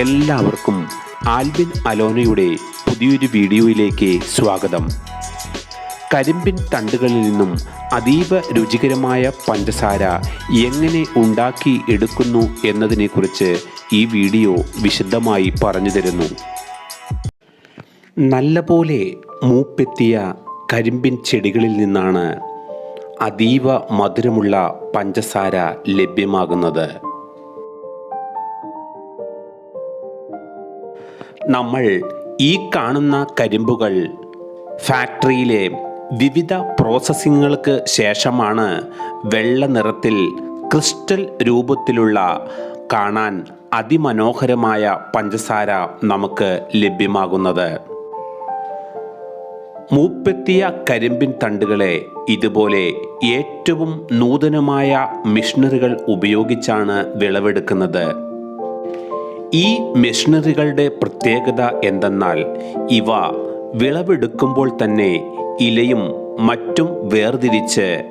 എല്ലാവർക്കും ആൽബിൻ അലോനയുടെ പുതിയൊരു വീഡിയോയിലേക്ക് സ്വാഗതം. കരിമ്പിൻ തണ്ടുകളിൽ നിന്നും അതീവ രുചികരമായ പഞ്ചസാര എങ്ങനെ ഉണ്ടാക്കി എടുക്കുന്നു എന്നതിനെക്കുറിച്ച് ഈ വീഡിയോ വിശദമായി പറഞ്ഞു തരുന്നു. നല്ലപോലെ മൂപ്പെത്തിയ കരിമ്പിൻ ചെടികളിൽ നിന്നാണ് അതീവ മധുരമുള്ള പഞ്ചസാര ലഭ്യമാകുന്നത്. നമ്മൾ ഈ കാണുന്ന കരിമ്പുകൾ ഫാക്ടറിയിലെ വിവിധ പ്രോസസ്സിങ്ങുകൾക്ക് ശേഷമാണ് വെള്ള നിറത്തിൽ ക്രിസ്റ്റൽ രൂപത്തിലുള്ള കാണാൻ അതിമനോഹരമായ പഞ്ചസാര നമുക്ക് ലഭ്യമാകുന്നത്. മൂപ്പെത്തിയ കരിമ്പിൻ തണ്ടുകളെ ഇതുപോലെ ഏറ്റവും നൂതനമായ മിഷണറികൾ ഉപയോഗിച്ചാണ് വിളവെടുക്കുന്നത്. ഈ മെഷീനറികളുടെ പ്രത്യേകത എന്തെന്നാൽ ഇവ വിളവെടുക്കുമ്പോൾ തന്നെ ഇലയും മറ്റും വേർതിരിച്ച്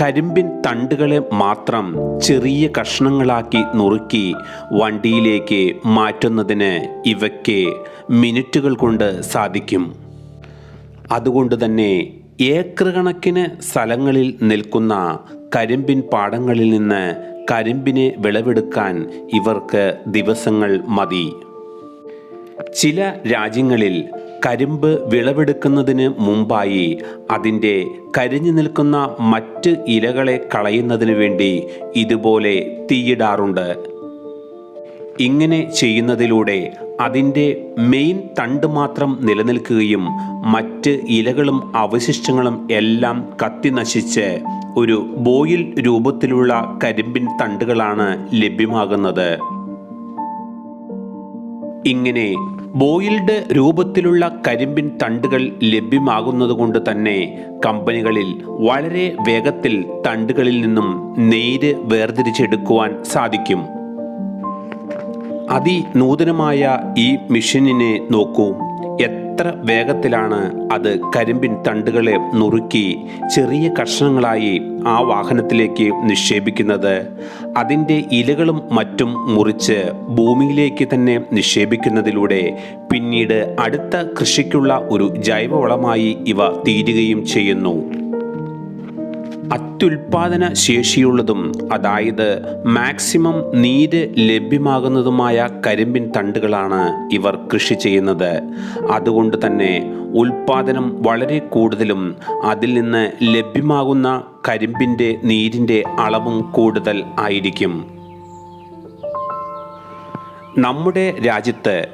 കരിമ്പിൻ തണ്ടുകളെ മാത്രം ചെറിയ കഷ്ണങ്ങളാക്കി നുറുക്കി വണ്ടിയിലേക്ക് മാറ്റുന്നതിന് ഇവയ്ക്ക് മിനിറ്റുകൾ കൊണ്ട് സാധിക്കും. അതുകൊണ്ട് തന്നെ ഏക്കർ കണക്കിന് സ്ഥലങ്ങളിൽ നിൽക്കുന്ന കരിമ്പിൻ പാടങ്ങളിൽ നിന്ന് കരിമ്പിനെ വിളവെടുക്കാൻ ഇവർക്ക് ദിവസങ്ങൾ മതി. ചില രാജ്യങ്ങളിൽ കരിമ്പ് വിളവെടുക്കുന്നതിന് മുമ്പായി അതിന്റെ കരിഞ്ഞു നിൽക്കുന്ന മറ്റ് ഇലകളെ കളയുന്നതിന് വേണ്ടി ഇതുപോലെ തീയിടാറുണ്ട്. ഇങ്ങനെ ചെയ്യുന്നതിലൂടെ അതിന്റെ മെയിൻ തണ്ട് മാത്രം നിലനിൽക്കുകയും മറ്റ് ഇലകളും അവശിഷ്ടങ്ങളും എല്ലാം കത്തി നശിച്ച് ഒരു ബോയിൽ രൂപത്തിലുള്ള കരിമ്പിൻ തണ്ടുകളാണ് ലഭ്യമാകുന്നത്. ഇങ്ങനെ ബോയിൽഡ് രൂപത്തിലുള്ള കരിമ്പിൻ തണ്ടുകൾ ലഭ്യമാകുന്നത് കൊണ്ട് തന്നെ കമ്പനികളിൽ വളരെ വേഗത്തിൽ തണ്ടുകളിൽ നിന്നും നെയ്ര് വേർതിരിച്ചെടുക്കുവാൻ സാധിക്കും. അതിനൂതനമായ ഈ മെഷീനിനെ നോക്കൂ. എത്ര വേഗത്തിലാണ് അത് കരിമ്പിൻ തണ്ടുകളെ നുറുക്കി ചെറിയ കഷ്ണങ്ങളായി ആ വാഹനത്തിലേക്ക് നിക്ഷേപിക്കുന്നത്. അതിന്റെ ഇലകളും മറ്റും മുറിച്ച് ഭൂമിയിലേക്ക് തന്നെ നിക്ഷേപിക്കുന്നതിലൂടെ പിന്നീട് അടുത്ത കൃഷിക്കുള്ള ഒരു ജൈവവളമായി ഇവ തീരുകയും ചെയ്യുന്നു. അത്യുൽപാദന ശേഷിയുള്ളതും അതായത് മാക്സിമം നീര് ലഭ്യമാകുന്നതുമായ കരിമ്പിൻ തണ്ടുകളാണ് ഇവർ കൃഷി ചെയ്യുന്നത്. അതുകൊണ്ട് തന്നെ ഉൽപാദനം വളരെ കൂടുതലും അതിൽ നിന്ന് ലഭ്യമാകുന്ന കരിമ്പിന്റെ നീരിന്റെ അളവും കൂടുതൽ ആയിരിക്കും. നമ്മുടെ രാജ്യത്ത്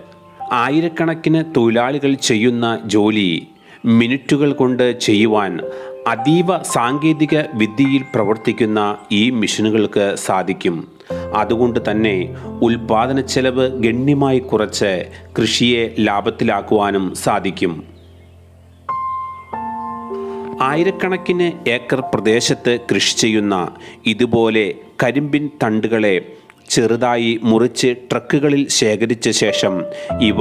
ആയിരക്കണക്കിന് തൊഴിലാളികൾ ചെയ്യുന്ന ജോലി മിനിറ്റുകൾ കൊണ്ട് ചെയ്യുവാൻ അതീവ സാങ്കേതിക വിദ്യയിൽ പ്രവർത്തിക്കുന്ന ഈ മെഷീനുകൾക്ക് സാധിക്കും. അതുകൊണ്ട് തന്നെ ഉൽപാദന ചെലവ് ഗണ്യമായി കുറച്ച് കൃഷിയെ ലാഭത്തിലാക്കുവാനും സാധിക്കും. ആയിരക്കണക്കിന് ഏക്കർ പ്രദേശത്ത് കൃഷി ചെയ്യുന്ന ഇതുപോലെ കരിമ്പിൻ തണ്ടുകളെ ചെറുതായി മുറിച്ച് ട്രക്കുകളിൽ ശേഖരിച്ച ശേഷം ഇവ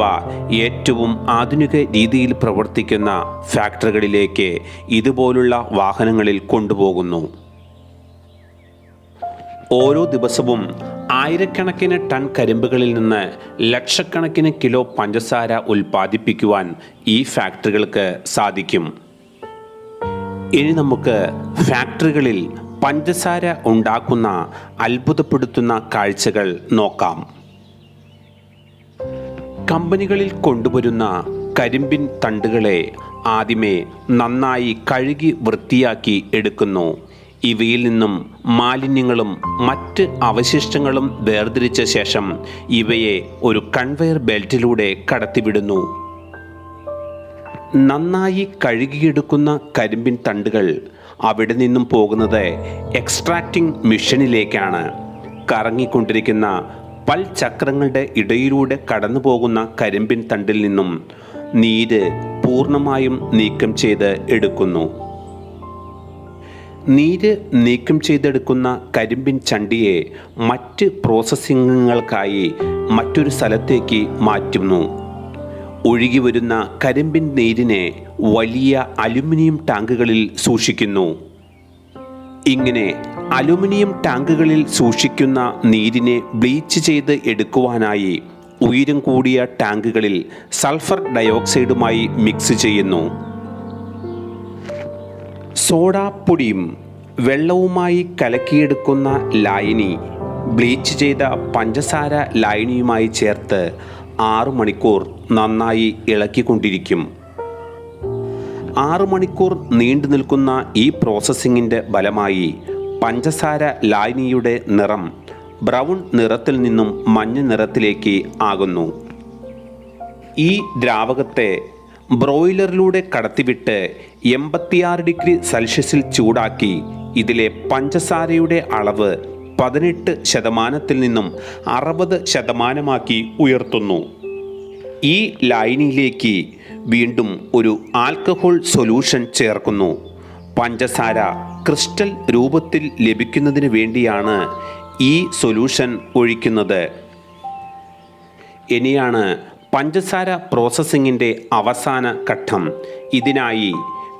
ഏറ്റവും ആധുനിക രീതിയിൽ പ്രവർത്തിക്കുന്ന ഫാക്ടറികളിലേക്ക് ഇതുപോലുള്ള വാഹനങ്ങളിൽ കൊണ്ടുപോകുന്നു. ഓരോ ദിവസവും ആയിരക്കണക്കിന് ടൺ കരിമ്പുകളിൽ നിന്ന് ലക്ഷക്കണക്കിന് കിലോ പഞ്ചസാര ഉൽപ്പാദിപ്പിക്കുവാൻ ഈ ഫാക്ടറികൾക്ക് സാധിക്കും. ഇനി നമുക്ക് ഫാക്ടറികളിൽ പഞ്ചസാര ഉണ്ടാക്കുന്ന അത്ഭുതപ്പെടുത്തുന്ന കാഴ്ചകൾ നോക്കാം. കമ്പനികളിൽ കൊണ്ടുവരുന്ന കരിമ്പിൻ തണ്ടുകളെ ആദ്യമേ നന്നായി കഴുകി വൃത്തിയാക്കി എടുക്കുന്നു. ഇവയിൽ നിന്നും മാലിന്യങ്ങളും മറ്റ് അവശിഷ്ടങ്ങളും വേർതിരിച്ച ശേഷം ഇവയെ ഒരു കൺവെയർ ബെൽറ്റിലൂടെ കടത്തിവിടുന്നു. നന്നായി കഴുകിയെടുക്കുന്ന കരിമ്പിൻ തണ്ടുകൾ അവിടെ നിന്നും പോകുന്നത് എക്സ്ട്രാക്റ്റിംഗ് മിഷനിലേക്കാണ്. കറങ്ങിക്കൊണ്ടിരിക്കുന്ന പൽ ചക്രങ്ങളുടെ ഇടയിലൂടെ കടന്നു പോകുന്ന കരിമ്പിൻ തണ്ടിൽ നിന്നും നീര് പൂർണമായും നീക്കം ചെയ്ത് എടുക്കുന്നു. നീര് നീക്കം ചെയ്തെടുക്കുന്ന കരിമ്പിൻ ചണ്ടിയെ മറ്റ് പ്രോസസ്സിങ്ങുകൾക്കായി മറ്റൊരു സ്ഥലത്തേക്ക് മാറ്റുന്നു. ഒഴുകി വരുന്ന കരിമ്പിൻ നീരിനെ വലിയ അലുമിനിയം ടാങ്കുകളിൽ സൂക്ഷിക്കുന്നു. ഇങ്ങനെ അലുമിനിയം ടാങ്കുകളിൽ സൂക്ഷിക്കുന്ന നീരിനെ ബ്ലീച്ച് ചെയ്ത് എടുക്കുവാനായി ഉയരം കൂടിയ ടാങ്കുകളിൽ സൾഫർ ഡയോക്സൈഡുമായി മിക്സ് ചെയ്യുന്നു. സോഡാപ്പൊടിയും വെള്ളവുമായി കലക്കിയെടുക്കുന്ന ലായനി ബ്ലീച്ച് ചെയ്ത പഞ്ചസാര ലായനിയുമായി ചേർത്ത് ആറു മണിക്കൂർ നന്നായി ഇളക്കിക്കൊണ്ടിരിക്കും. ആറു മണിക്കൂർ നീണ്ടു നിൽക്കുന്ന ഈ പ്രോസസ്സിങ്ങിന്റെ ഫലമായി പഞ്ചസാര ലായനിയുടെ നിറം ബ്രൗൺ നിറത്തിൽ നിന്നും മഞ്ഞ നിറത്തിലേക്ക് ആകുന്നു. ഈ ദ്രാവകത്തെ ബ്രോയിലറിലൂടെ കടത്തിവിട്ട് എൺപത്തിയാറ് ഡിഗ്രി സെൽഷ്യസിൽ ചൂടാക്കി ഇതിലെ പഞ്ചസാരയുടെ അളവ് പതിനെട്ട് ശതമാനത്തിൽ നിന്നും അറുപത് ശതമാനമാക്കി ഉയർത്തുന്നു. ഈ ലൈനിലേക്ക് വീണ്ടും ഒരു ആൽക്കഹോൾ സൊല്യൂഷൻ ചേർക്കുന്നു. പഞ്ചസാര ക്രിസ്റ്റൽ രൂപത്തിൽ ലഭിക്കുന്നതിന് വേണ്ടിയാണ് ഈ സൊല്യൂഷൻ ഒഴിക്കുന്നത്. ഇനിയാണ് പഞ്ചസാര പ്രോസസ്സിങ്ങിന്റെ അവസാന ഘട്ടം. ഇതിനായി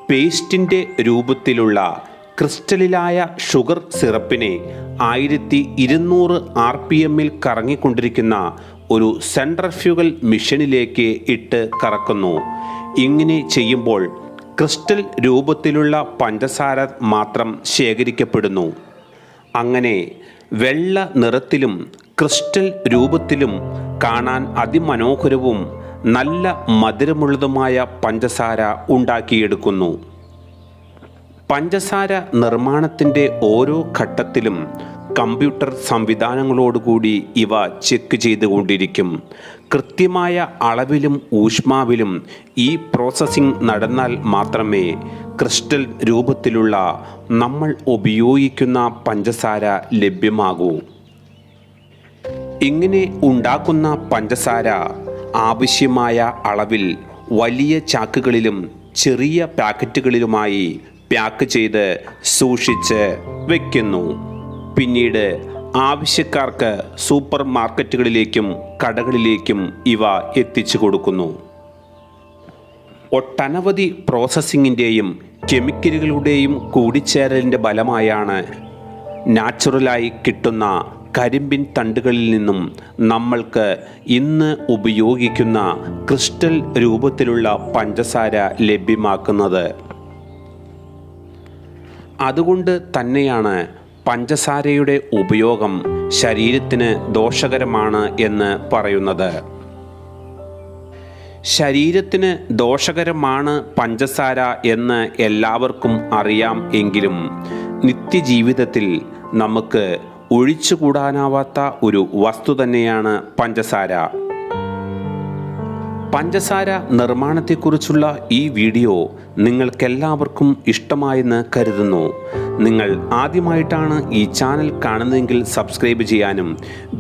പേസ്റ്റിന്റെ രൂപത്തിലുള്ള ക്രിസ്റ്റലിലായ ഷുഗർ സിറപ്പിനെ ആയിരത്തി ഇരുന്നൂറ് ആർ പി എമ്മിൽ കറങ്ങിക്കൊണ്ടിരിക്കുന്ന ഒരു സെൻട്രഫ്യൂഗൽ മിഷനിലേക്ക് ഇട്ട് കറക്കുന്നു. ഇങ്ങനെ ചെയ്യുമ്പോൾ ക്രിസ്റ്റൽ രൂപത്തിലുള്ള പഞ്ചസാര മാത്രം ശേഖരിക്കപ്പെടുന്നു. അങ്ങനെ വെള്ള നിറത്തിലും ക്രിസ്റ്റൽ രൂപത്തിലും കാണാൻ അതിമനോഹരവും നല്ല മധുരമുള്ളതുമായ പഞ്ചസാര ഉണ്ടാക്കിയെടുക്കുന്നു. പഞ്ചസാര നിർമ്മാണത്തിന്റെ ഓരോ ഘട്ടത്തിലും കമ്പ്യൂട്ടർ സംവിധാനങ്ങളോടുകൂടി ഇവ ചെക്ക് ചെയ്തുകൊണ്ടിരിക്കും. കൃത്യമായ അളവിലും ഊഷ്മാവിലും ഈ പ്രോസസ്സിംഗ് നടന്നാൽ മാത്രമേ ക്രിസ്റ്റൽ രൂപത്തിലുള്ള നമ്മൾ ഉപയോഗിക്കുന്ന പഞ്ചസാര ലഭ്യമാകൂ. ഇങ്ങനെ ഉണ്ടാക്കുന്ന പഞ്ചസാര ആവശ്യമായ അളവിൽ വലിയ ചാക്കുകളിലും ചെറിയ പാക്കറ്റുകളിലുമായി പാക്ക് ചെയ്ത് സൂക്ഷിച്ച് വയ്ക്കുന്നു പിന്നീട് ആവശ്യക്കാർക്ക് സൂപ്പർ മാർക്കറ്റുകളിലേക്കും കടകളിലേക്കും ഇവ എത്തിച്ചു കൊടുക്കുന്നു. ഒട്ടനവധി പ്രോസസ്സിങ്ങിന്റെയും കെമിക്കലുകളുടെയും കൂടിച്ചേരലിന്റെ ഫലമായാണ് നാച്ചുറലായി കിട്ടുന്ന കരിമ്പിൻ തണ്ടുകളിൽ നിന്നും നമ്മൾക്ക് ഇന്ന് ഉപയോഗിക്കുന്ന ക്രിസ്റ്റൽ രൂപത്തിലുള്ള പഞ്ചസാര ലഭ്യമാക്കുന്നത്. അതുകൊണ്ട് തന്നെയാണ് പഞ്ചസാരയുടെ ഉപയോഗം ശരീരത്തിന് ദോഷകരമാണ് എന്ന് പറയുന്നത്. ശരീരത്തിന് ദോഷകരമാണ് പഞ്ചസാര എന്ന് എല്ലാവർക്കും അറിയാം എങ്കിലും നിത്യജീവിതത്തിൽ നമുക്ക് ഒഴിച്ചുകൂടാനാവാത്ത ഒരു വസ്തു തന്നെയാണ് പഞ്ചസാര. പഞ്ചസാര നിർമ്മാണത്തെക്കുറിച്ചുള്ള ഈ വീഡിയോ നിങ്ങൾക്കെല്ലാവർക്കും ഇഷ്ടമായെന്ന് കരുതുന്നു. നിങ്ങൾ ആദ്യമായിട്ടാണ് ഈ ചാനൽ കാണുന്നതെങ്കിൽ സബ്സ്ക്രൈബ് ചെയ്യാനും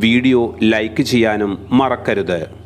വീഡിയോ ലൈക്ക് ചെയ്യാനും മറക്കരുത്.